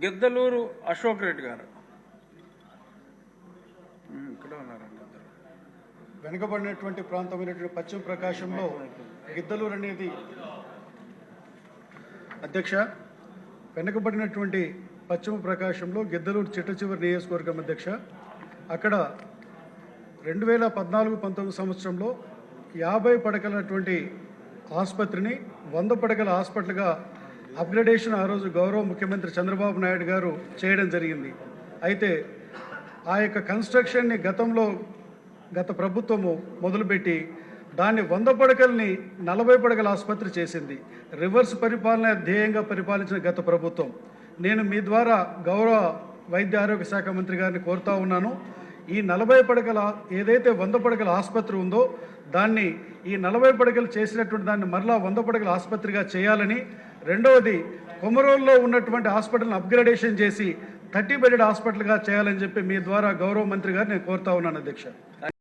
గిద్దలూరు అశోక్ రెడ్డి గారు ఇక్కడ ఉన్నారండి అందరూ. వెనుకబడినటువంటి ప్రాంతమైనటువంటి పశ్చిమ ప్రకాశంలో గిద్దలూరు అనేది అధ్యక్ష వెనుకబడినటువంటి పశ్చిమ ప్రకాశంలో గిద్దలూరు చిట్ట చివరి నియోజకవర్గం అధ్యక్ష అక్కడ రెండు వేల పద్నాలుగు పంతొమ్మిది సంవత్సరంలో యాభై పడకలటువంటి ఆసుపత్రిని వంద పడకల హాస్పిటల్గా అప్గ్రేడేషన్ ఆ రోజు గౌరవ ముఖ్యమంత్రి చంద్రబాబు నాయుడు గారు చేయడం జరిగింది. అయితే ఆ యొక్క కన్స్ట్రక్షన్ని గతంలో గత ప్రభుత్వము మొదలుపెట్టి దాన్ని వంద పడకల్ని నలభై పడకల ఆసుపత్రి చేసింది. రివర్స్ పరిపాలన ధ్యేయంగా పరిపాలించిన గత ప్రభుత్వం. నేను మీ ద్వారా గౌరవ వైద్య ఆరోగ్య శాఖ మంత్రి గారిని కోరుతా ఉన్నాను. ఈ నలభై పడకల ఏదైతే వంద పడకల ఆసుపత్రి ఉందో దాన్ని ఈ నలభై పడకలు చేసినటువంటి దాన్ని మరలా వంద పడకల ఆసుపత్రిగా చేయాలని రెండవది కొమరోల్లో ఉన్నటువంటి హాస్పిటల్ని అప్గ్రేడేషన్ చేసి థర్టీ బెడెడ్ హాస్పిటల్గా చేయాలని చెప్పి మీ ద్వారా గౌరవ మంత్రి గారు నేను కోరుతా ఉన్నాను అధ్యక్ష.